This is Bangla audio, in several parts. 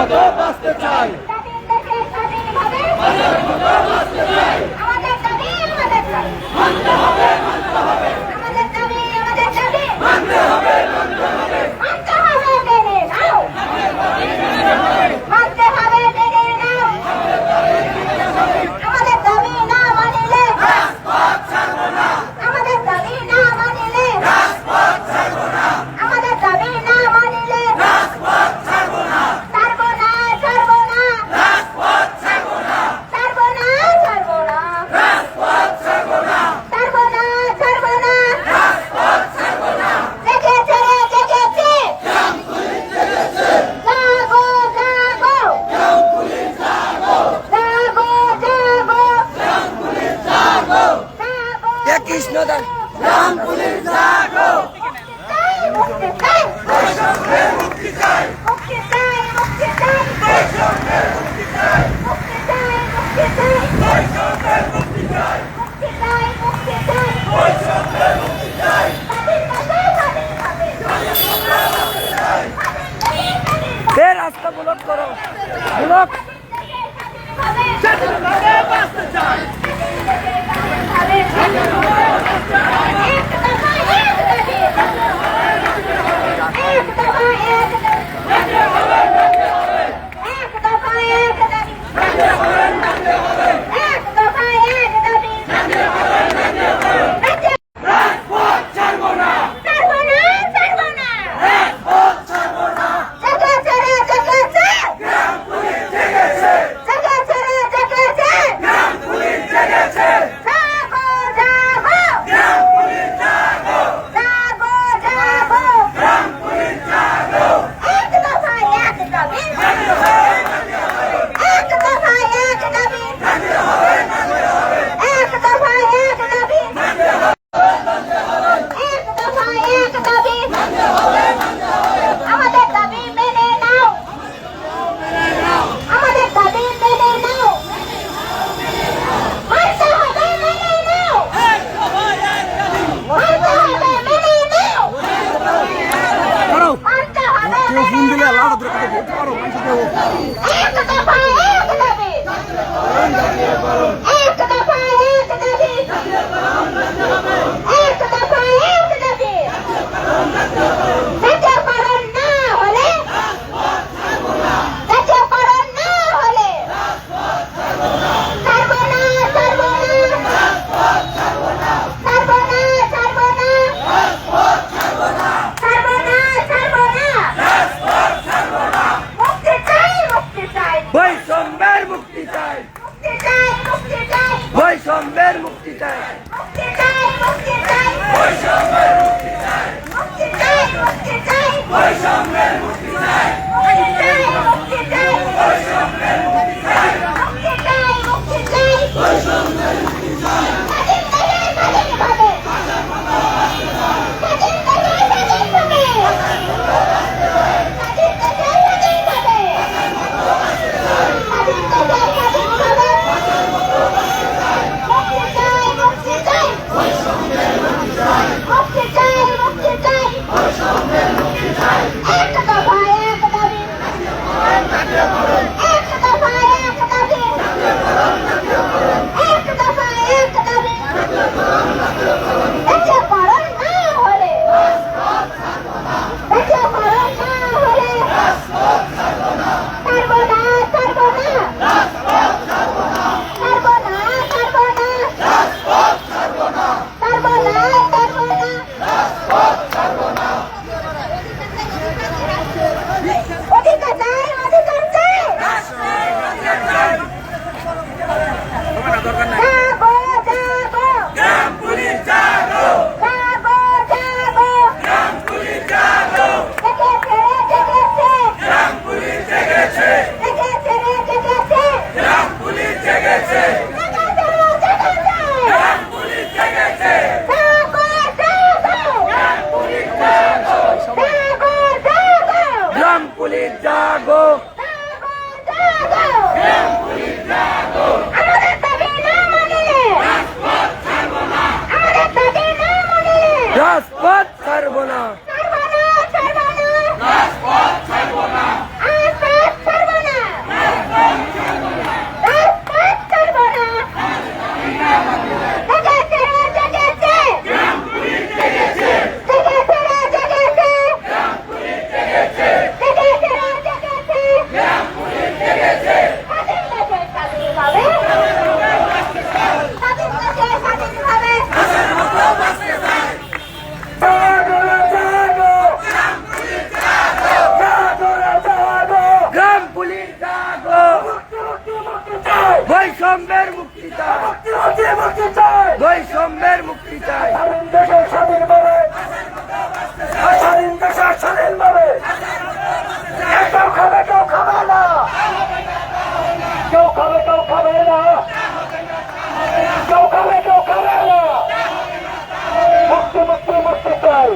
মতো বাঁচতে চাই। এক দফায় এক দাবি হবে হবে বৈষম্যের মুক্তি চাই। মুক্তি চাই বৈষম্যের মুক্তি চাই। স্বাধীনভাবে স্বাধীন দেশে স্বাধীনভাবে কেউ খাবে কেউ খাবে না কেউ খাবে কেউ খাবে না কেউ খাবে কেউ খাবে না মুক্তি মুক্তি মুক্তি চাই।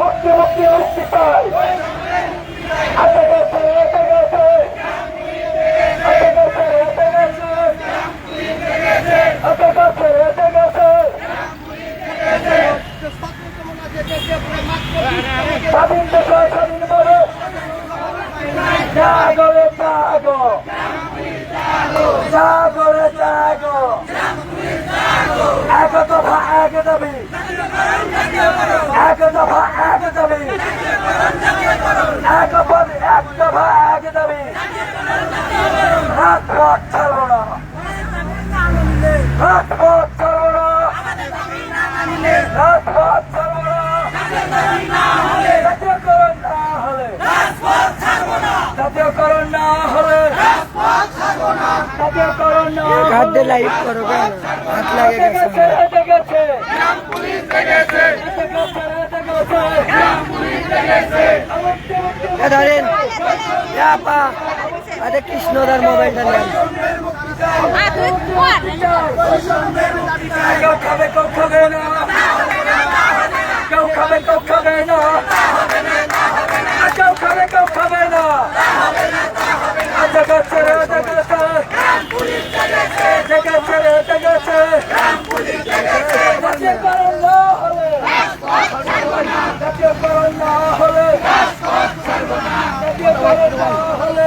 মুক্তি মুক্তি মুক্তি চাই হাতে গেছে হেঁটে গেছে হাতে গেছে হেঁটে গেছে হাতে গেছে হেঁটে গেছে স্বাধীন দেশে স্বাধীনভাবে জাগরে জাগো জাগরে জাগো এক দফা এক দাবি এক দফা এক দাবি এক পদ এক দফা এক দাবি রাত পথ ছাড়বো না রাত পথ ছাড়বো না রাত পথ ছাড়বো না জাতীয়করণ না হলে জাতীয়করণ না না হাত দিয়ে লাইভ করো কেন? হাত লাগে গেছে হেঁটে গেছে হেঁটে গেছে। হেঁটে গেছে এ ধরেন আরে কৃষ্ণদার মোবাইলটা নেন। কেউ খাবে কেউ খাবে না কেউ খাবে কেউ খাবে না কেউ খাবে কেউ খাবে না জগৎ জগৎ জগৎ জগৎ জাতীয়করণ না হলে জাতীয়করণ না হলে জাতীয়করণ না হলে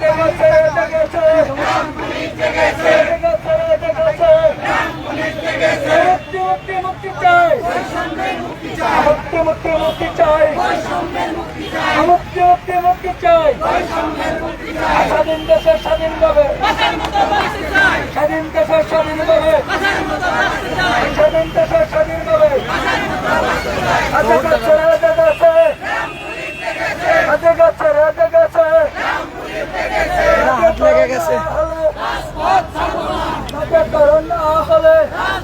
জগৎ জগৎ মুক্তি মুক্তি মুক্তি চাই মুক্তি মুক্তি মুক্তি চাই মুক্তি মুক্তি মুক্তি চাই স্বাধীন দেশে স্বাধীন ভাবে। স্বাধীন দেশে স্বাধীন ভাবে। স্বাধীন দেশে স্বাধীন ভাবে। আজকে গাছে। রাজা গাছে। আজকে গাছে। হাত লেগে গেছে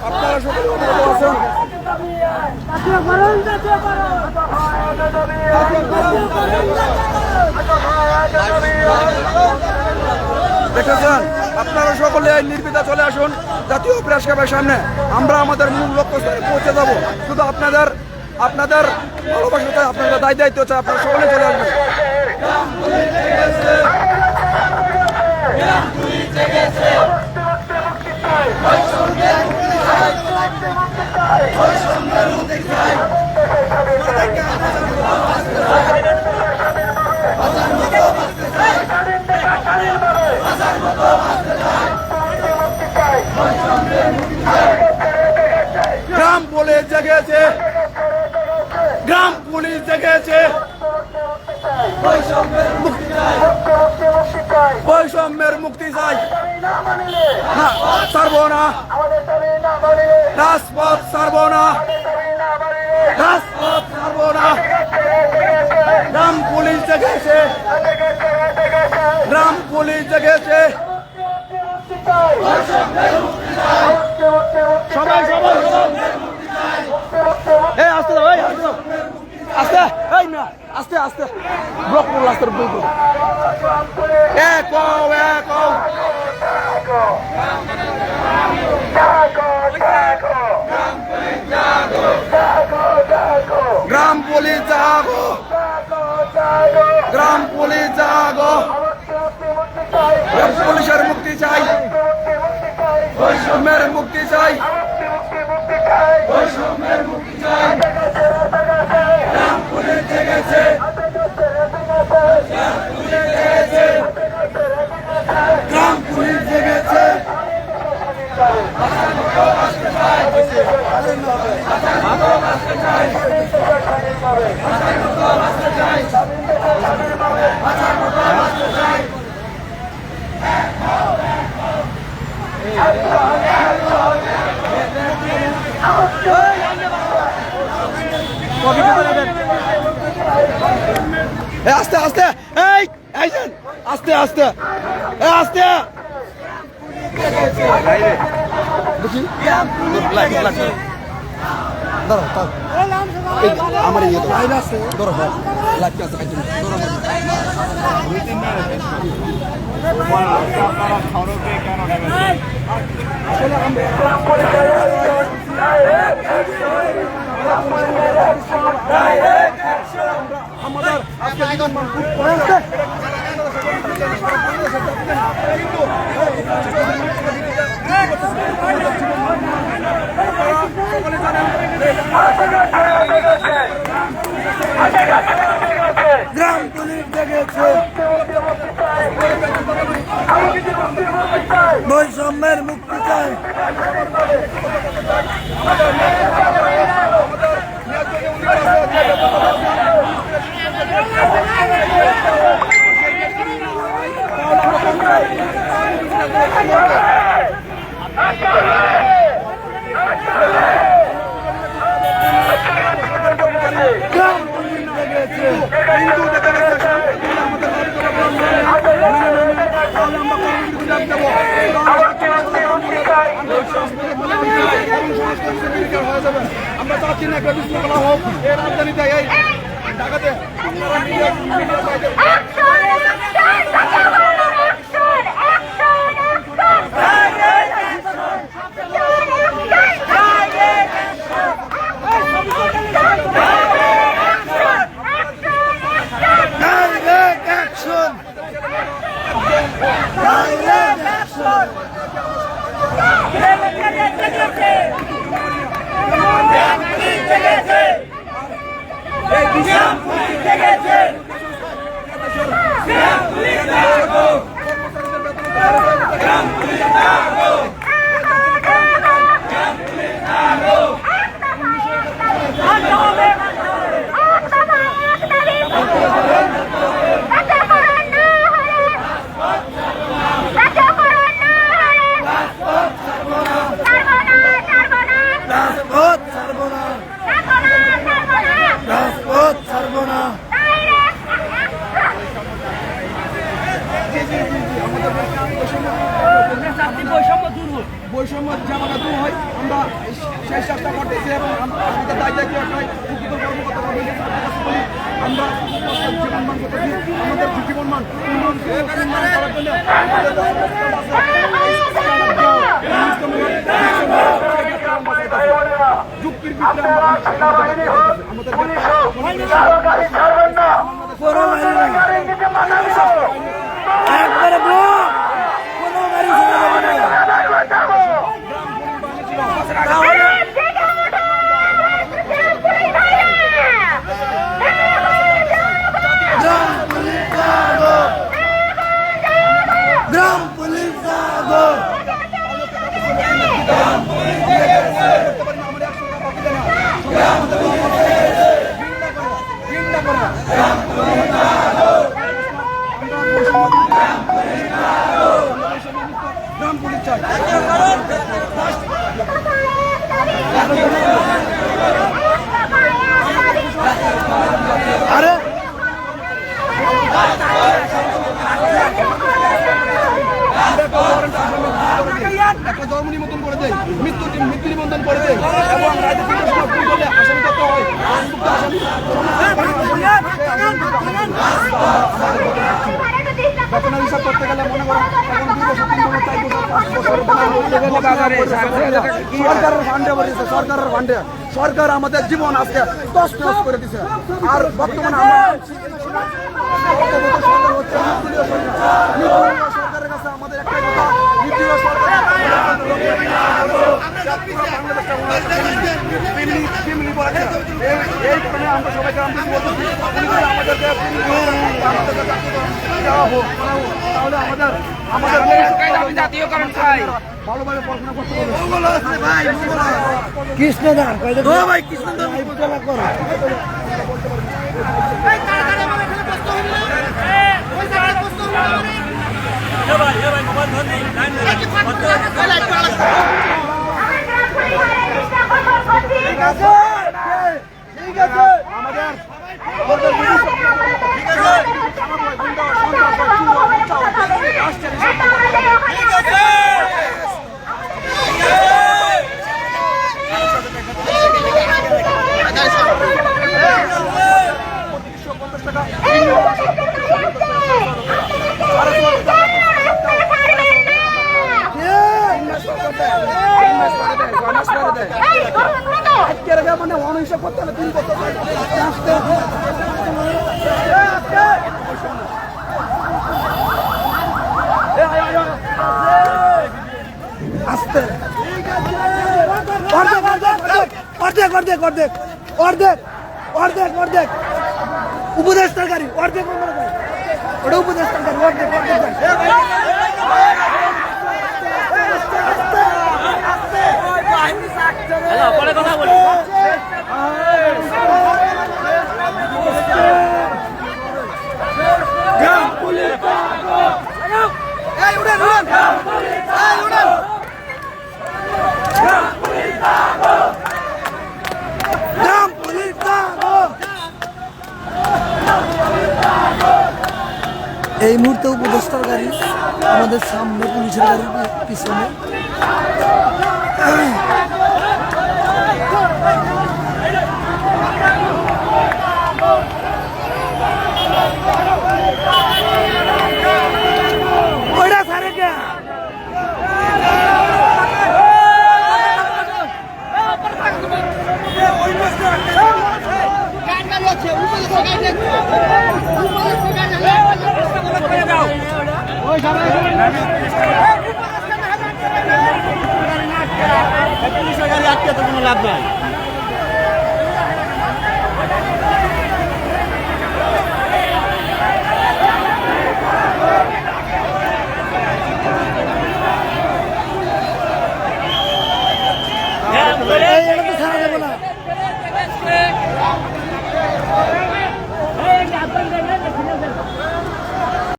আপনারা সকলে দেখেছেন? আপনারা সকলে এই নির্বিধা চলে আসুন, জাতীয় প্রেস ক্লাবের সামনে। আমরা আমাদের মূল লক্ষ্যস্থানে পৌঁছে যাব। শুধু আপনাদের আপনাদের ভালোবাসা চাই, আপনাদের দায় দায়িত্ব চাই, আপনারা সকলে চলে আসবেন পুলিশ জেগেছে। গ্রাম পুলিশ জেগেছে। বৈষম্যের মুক্তি চাই। না ছাড়বো না। রাজপথ ছাড়বো না। রাজপথ ছাড়বো না। গ্রাম পুলিশ জেগেছে। গ্রাম পুলিশ জেগেছে। সবাই সবাই। এই, আস্তে দাও, এই, আস্তে দাও। আস্তে, এই না, আস্তে আস্তে। ব্লক করো রাস্তার ব্লক করো এক এক গ্রাম পুলিশ জাগো। গ্রাম পুলিশ জাগো। পুলিশের মুক্তি চাই। বৈষম্যের মুক্তি চাই। বৈষম্যের মুক্তি চাই। গ্রাম পুলিশ জেগেছে গ্রাম পুলিশ জেগেছে এই আস্তে আস্তে এই এই যান আস্তে আস্তে। আস্তে। দেখি। আমার ইয়ে ধরো হ্যাঁ লাইট আছে ধরো আমাদের আজকে জীবন মান খুব কষ্ট গ্রাম পুলিশ জেগেছে বৈষম্যের মুক্তি চাই গ্রাম পুলিশ জেগেছে হিন্দু জেগেছে আমাদের তাহলে আমরা কর্মসূচি ডাক দেবো আমরা চাচ্ছি না একটা বিশৃঙ্খলা হোক। এই রাজধানীতে ঢাকাতে যুক্তির ভিতরে আমরা আমাদের একবারে কোনো গাড়ি চলে না গ্রাম পুলিশ জাগো গ্রাম পুলিশ জাগো গ্রাম পুলিশ চাই আরে একটা জন্ম নিমন্ত্রণ করে দেয় মৃত্যু মৃত্যু নিমন্ত্রণ করে দেয় এবং রাতে তিনটার সময় ফোন করলে আসামি করতে হয় মনে সরকারের বলেছে সরকারের সরকার আমাদের জীবন আজকে দশ করে দিছে আর বর্তমানে আমরা সরকারের আমাদের একটাই কথা সরকার এই কারণে আমরা সবাইকে আমরা বলতেছি আমাদেরকে দেওয়া হোক। তাহলে আমাদের আমাদের জাতীয়করণ চাই ভালোভাবে পড়াশোনা করতে হবে ভাই কৃষ্ণদান ও ভাই কৃষ্ণদান করো ঠিক আছে। ঠিক আছে আমাদের ঠিক আছে মানে ওয়ান হিসাব করতে হলে তিন উপদেশ তরকারি, অর্ধেক অর্ধেক অর্ধেক ওটা উপদেষ্টার গাড়ি অর্ধেক অর্ধেক। উড়েন গ্রাম পুলিশ দাও এই মুহূর্তে উপদেষ্টার গাড়ি আমাদের সামনে পুলিশের গাড়ির পিছনে। পুলিশের গাড়ি আটকে তো কোনো লাভ নাই Gracias.